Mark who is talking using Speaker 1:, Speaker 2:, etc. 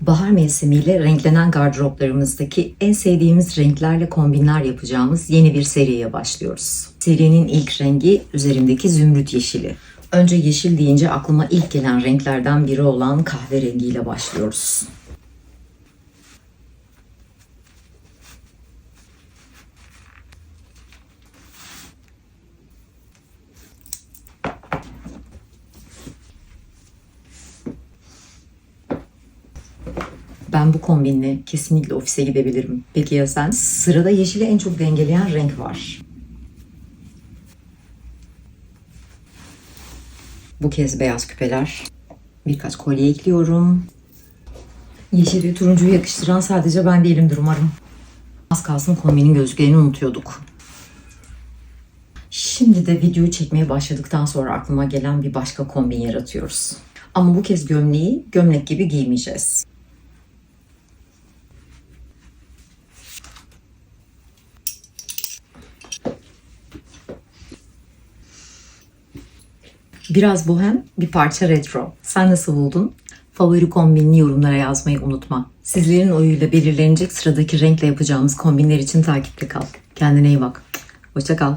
Speaker 1: Bahar mevsimiyle renklenen gardıroplarımızdaki en sevdiğimiz renklerle kombinler yapacağımız yeni bir seriye başlıyoruz. Serinin ilk rengi üzerimdeki zümrüt yeşili. Önce yeşil deyince aklıma ilk gelen renklerden biri olan kahverengiyle başlıyoruz. Ben bu kombinle kesinlikle ofise gidebilirim. Peki ya sen? Sırada yeşili en çok dengeleyen renk var. Bu kez beyaz küpeler. Birkaç kolye ekliyorum. Yeşil ve turuncuyu yakıştıran sadece ben değilimdir umarım. Az kalsın kombinin gözlüklerini unutuyorduk. Şimdi de videoyu çekmeye başladıktan sonra aklıma gelen bir başka kombin yaratıyoruz. Ama bu kez gömleği gömlek gibi giymeyeceğiz. Biraz bohem, bir parça retro. Sen nasıl buldun? Favori kombinini yorumlara yazmayı unutma. Sizlerin oyuyla belirlenecek sıradaki renkle yapacağımız kombinler için takipte kal. Kendine iyi bak. Hoşça kal.